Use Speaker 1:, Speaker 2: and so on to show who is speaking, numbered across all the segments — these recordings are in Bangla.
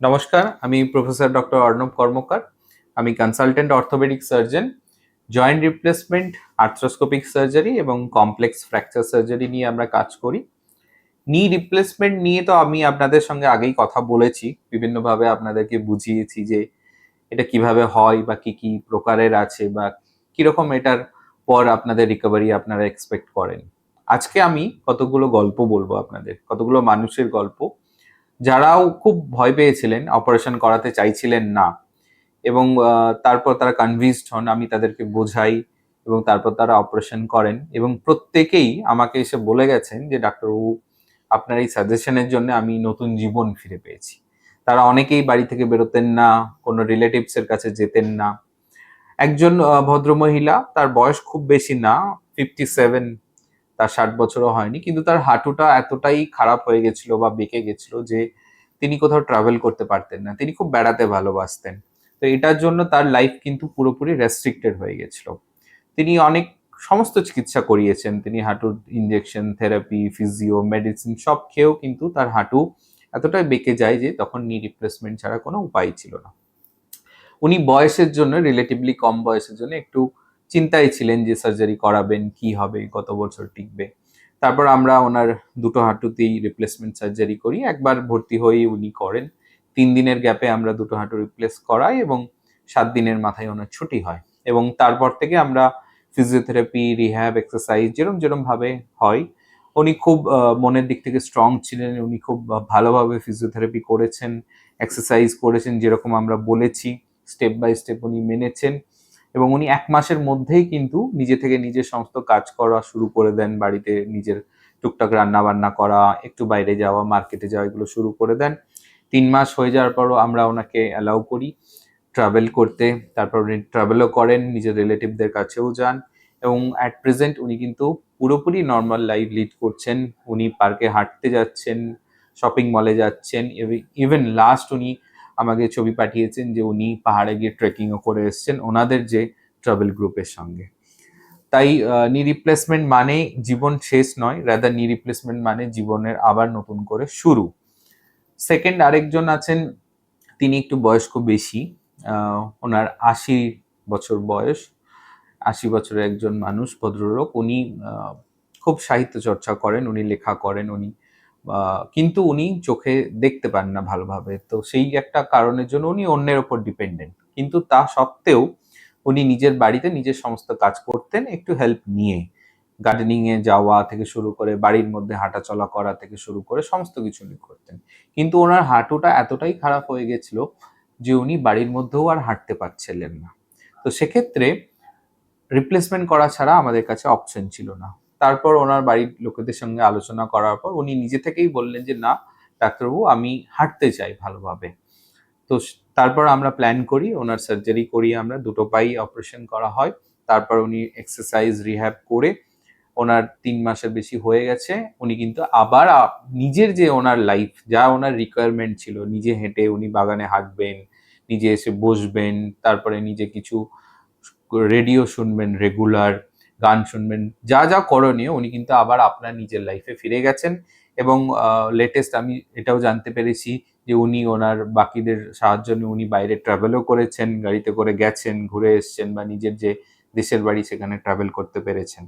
Speaker 1: নমস্কার, আমি প্রফেসর ডক্টর অর্ণব কর্মকার। আমি consultant orthopaedic surgeon joint replacement arthroscopic surgery এবং কমপ্লেক্স ফ্র্যাকচার সার্জারি নিয়ে আমরা কাজ করি। নি রিপ্লেসমেন্ট নিয়ে তো আমি আপনাদের সঙ্গে আগেই কথা বলেছি, বিভিন্নভাবে আপনাদেরকে বুঝিয়েছি যে এটা কীভাবে হয় বা কি কি প্রকারের আছে বা কীরকম এটার পর আপনাদের রিকভারি আপনারা এক্সপেক্ট করেন। আজকে আমি কতগুলো গল্প বলব আপনাদের, কতগুলো মানুষের গল্প যারাও খুব ভয় পেয়েছিলেন অপারেশন করাতে চাইছিলেন না। এবং তারপর তারা কনভিন্সড হন, আমি তাদেরকে বোঝাই এবং তারপর তারা অপারেশন করেন। এবং প্রত্যেকেই আমাকে এসে বলে গেছেন যে ডাক্তারবাবু আপনার এই সাজেশনের জন্য আমি নতুন জীবন ফিরে পেয়েছি। তারা অনেকেই বাড়ি থেকে বেরোতেন না, কোনো রিলেটিভস এর কাছে যেতেন না। একজন ভদ্রমহিলা, তার বয়স খুব বেশি না ফিফটি সেভেন তার ষাট বছরও হয়নি, কিন্তু তার হাঁটুটা এতটাই খারাপ হয়ে গেছিল বা বেঁকে গেছিল যে তিনি কোথাও ট্রাভেল করতে পারতেন না। তিনি খুব বেড়াতে ভালোবাসতেন। তো এটার জন্য তার লাইফ কিন্তু পুরোপুরি রেস্ট্রিক্টেড হয়ে গেছিল। তিনি অনেক সমস্ত চিকিৎসা করিয়েছেন। তিনি হাঁটুর ইনজেকশন থেরাপি ফিজিও মেডিসিন সব খেয়েও কিন্তু তার হাঁটু এতটাই বেঁকে যায় যে তখন নি রিপ্লেসমেন্ট ছাড়া কোনো উপায় ছিল না। উনি বয়সের জন্য রিলেটিভলি কম বয়সের জন্য একটু চিন্তায় ছিলেন যে সার্জারি করাবেন, কি হবে, কত বছর টিকবে। তারপর আমরা ওনার দুটো হাঁটুতেই রিপ্লেসমেন্ট সার্জারি করি। একবার ভর্তি হয়ে উনি করেন। তিন দিনের গ্যাপে আমরা দুটো হাঁটু রিপ্লেস করাই এবং সাত দিনের মাথায় ওনার ছুটি হয়। এবং তারপর থেকে আমরা ফিজিওথেরাপি রিহ্যাব এক্সারসাইজ যেরম যেরকম ভাবে হয়, উনি খুব মনের দিক থেকে স্ট্রং ছিলেন, উনি খুব ভালোভাবে ফিজিওথেরাপি করেছেন এক্সারসাইজ করেছেন যেরকম আমরা বলেছি স্টেপ বাই স্টেপ উনি মেনেছেন। এবং উনি এক মাসের মধ্যেই কিন্তু নিজে থেকে নিজের সমস্ত কাজ করা শুরু করে দেন, বাড়িতে নিজের টুকটাক রান্না বান্না করা, একটু বাইরে যাওয়া মার্কেটে যাওয়া, এগুলো শুরু করে দেন। তিন মাস হয়ে যাওয়ার পরও আমরা ওনাকে অ্যালাউ করি ট্রাভেল করতে। তারপর উনি ট্রাভেলও করেন, নিজের রিলেটিভদের কাছেও যান এবং অ্যাট প্রেজেন্ট উনি কিন্তু পুরোপুরি নর্মাল লাইফ লিড করছেন। উনি পার্কে হাঁটতে যাচ্ছেন শপিং মলে যাচ্ছেন ইভেন লাস্ট উনি আমাকে ছবি পাঠিয়েছেন যে উনি পাহাড়ে গিয়ে ট্রেকিংও করে এসেছেন ওনাদের যে ট্রাভেল গ্রুপের সঙ্গে। তাই নি রিপ্লেসমেন্ট মানে জীবন শেষ নয় রাদার নি রিপ্লেসমেন্ট মানে জীবনের আবার নতুন করে শুরু। সেকেন্ড আরেকজন আছেন, তিনি একটু বয়স্ক বেশি ওনার আশি বছর বয়স, আশি বছরের একজন মানুষ, ভদ্রলোক। উনি খুব সাহিত্য চর্চা করেন, উনি লেখা করেন, উনি কিন্তু উনি চোখে দেখতে পান না ভালোভাবে। তো সেই একটা কারণের জন্য উনি অন্যের ওপর ডিপেন্ডেন্ট কিন্তু তা সত্ত্বেও উনি নিজের বাড়িতে নিজের সমস্ত কাজ করতেন, একটু হেল্প নিয়ে। গার্ডেনিং এ যাওয়া থেকে শুরু করে, বাড়ির মধ্যে হাঁটা চলা করা থেকে শুরু করে সমস্ত কিছু উনি করতেন। কিন্তু ওনার হাঁটুটা এতটাই খারাপ হয়ে গেছিল যে উনি বাড়ির মধ্যেও আর হাঁটতে পারছিলেন না। তো সেক্ষেত্রে রিপ্লেসমেন্ট করা ছাড়া আমাদের কাছে অপশন ছিল না। তারপর ওনার বাড়ির লোকেদের সঙ্গে আলোচনা করার পর উনি নিজে থেকেই বললেন যে, না, ডাক্তারবাবু, আমি হাঁটতে চাই ভালোভাবে। তো তারপর আমরা প্ল্যান করি, ওনার সার্জারি করি আমরা দুটো পাই অপারেশন করা হয়। তারপর উনি এক্সারসাইজ রিহ্যাব করে ওনার তিন মাসের বেশি হয়ে গেছে। উনি কিন্তু আবার নিজের যে ওনার লাইফ যা ওনার রিকোয়ারমেন্ট ছিল, নিজে হেঁটে উনি বাগানে হাঁটবেন, নিজে এসে বসবেন, তারপরে নিজে কিছু রেডিও শুনবেন রেগুলার গান শুনবেন। যা যা করণীয়, উনি কিন্তু আবার আপনার নিজের লাইফে ফিরে গেছেন এবং লেটেস্ট আমি এটাও জানতে পেরেছি যে উনি ওনার বাকিদের সাহায্য নিয়ে উনি বাইরে ট্রাভেলও করেছেন, গাড়িতে করে গেছেন, ঘুরে এসেছেন বা নিজের যে দেশের বাড়ি সেখানে ট্রাভেল করতে পেরেছেন।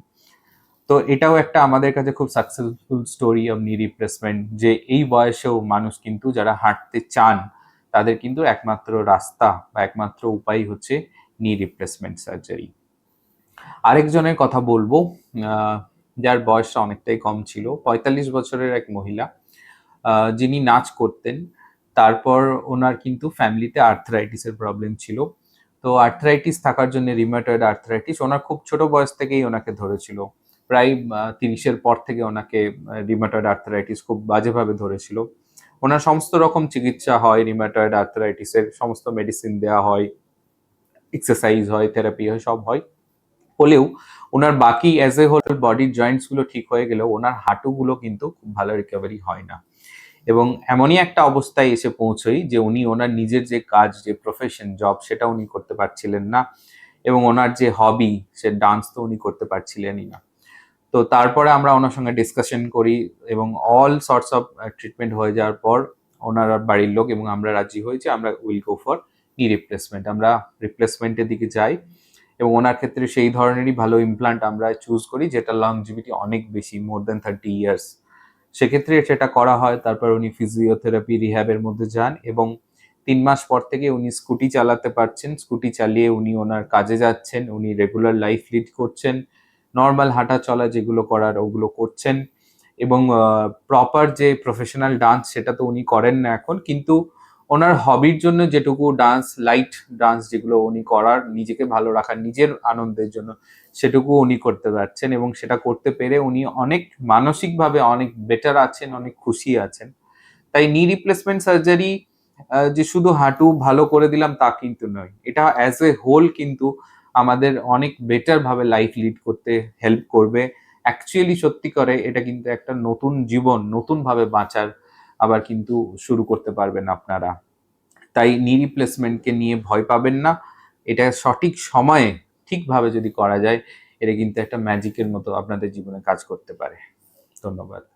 Speaker 1: তো এটাও একটা আমাদের কাছে খুব successful story of knee replacement যে এই বয়সেও মানুষ কিন্তু যারা হাঁটতে চান, তাদের কিন্তু একমাত্র রাস্তা বা একমাত্র উপায় হচ্ছে নি রিপ্লেসমেন্ট সার্জারি আরেকজনের কথা বলব যার বয়সটা অনেকটাই কম ছিল, পঁয়তাল্লিশ বছরের এক মহিলা যিনি নাচ করতেন। তারপর ওনার কিন্তু ফ্যামিলিতে আর্থরাইটিসের প্রবলেম ছিল। তো আর্থরাইটিস থাকার জন্য রিমাটয়েড আর্থরাইটিস, ওনার খুব ছোট বয়স থেকেই ওনাকে ধরেছিল। প্রায় তিরিশের পর থেকে ওনাকে রিমাটয়েড আর্থরাইটিস খুব বাজেভাবে ধরেছিল। ওনার সমস্ত রকম চিকিৎসা হয় রিমাটয়েড আর্থরাইটিসের, সমস্ত মেডিসিন দেওয়া হয় এক্সারসাইজ হয় থেরাপি হয়, সব হয়। হলেও ওনার বাকি অ্যাজ এ হোল বডির জয়েন্টসগুলো ঠিক হয়ে গেলেও ওনার হাঁটুগুলো কিন্তু খুব ভালো রিকভারি হয় না। এবং এমনই একটা অবস্থায় এসে পৌঁছই যে উনি ওনার নিজের যে কাজ, যে প্রফেশন জব সেটা উনি করতে পারছিলেন না এবং ওনার যে হবি সে ডান্স তো উনি করতে পারছিলেনই না। তো তারপরে আমরা ওনার সঙ্গে ডিসকাশন করি এবং অল সর্টস অফ ট্রিটমেন্ট হয়ে যাওয়ার পর ওনার বাড়ির লোক এবং আমরা রাজি হয়েছি আমরা will go for knee replacement আমরা রিপ্লেসমেন্টের দিকে যাই। এবং ওনার ক্ষেত্রে সেই ধরনেরই ভালো ইমপ্লান্ট আমরা চুজ করি, যেটা লংজিভিটি অনেক বেশি মোর দেন থার্টি ইয়ার্স সেক্ষেত্রে সেটা করা হয়, তারপর উনি ফিজিওথেরাপি রিহ্যাবের মধ্যে যান এবং তিন মাস পর থেকে উনি স্কুটি চালাতে পারছেন। স্কুটি চালিয়ে উনি ওনার কাজে যাচ্ছেন, উনি রেগুলার লাইফ লিড করছেন নর্মাল হাঁটা চলা যেগুলো করার ওগুলো করছেন এবং প্রপার যে প্রফেশনাল ডান্স সেটা তো উনি করেন না এখন, কিন্তু ওনার হবির জন্য যেটুকু ডান্স লাইট ডান্স যেগুলো উনি করার, নিজেকে ভালো রাখার, নিজের আনন্দের জন্য সেটুকু উনি করতে পারছেন এবং সেটা করতে পেরে উনি অনেক মানসিকভাবে অনেক বেটার আছেন, অনেক খুশি আছেন। তাই নি রিপ্লেসমেন্ট সার্জারি যে শুধু হাঁটু ভালো করে দিলাম তা কিন্তু নয়। এটা অ্যাজ এ হোল কিন্তু আমাদের অনেক বেটার ভাবে লাইফ লিড করতে হেল্প করবে। অ্যাকচুয়ালি সত্যি করে এটা কিন্তু একটা নতুন জীবন নতুন ভাবে বাঁচার আবার কিন্তু শুরু করতে পারবেন আপনারা। তাই নি রিপ্লেসমেন্টকে নিয়ে ভয় পাবেন না। এটা সঠিক সময়ে ঠিকভাবে যদি করা যায়, এটা কিন্তু একটা ম্যাজিকের মতো আপনাদের জীবনে কাজ করতে পারে। ধন্যবাদ।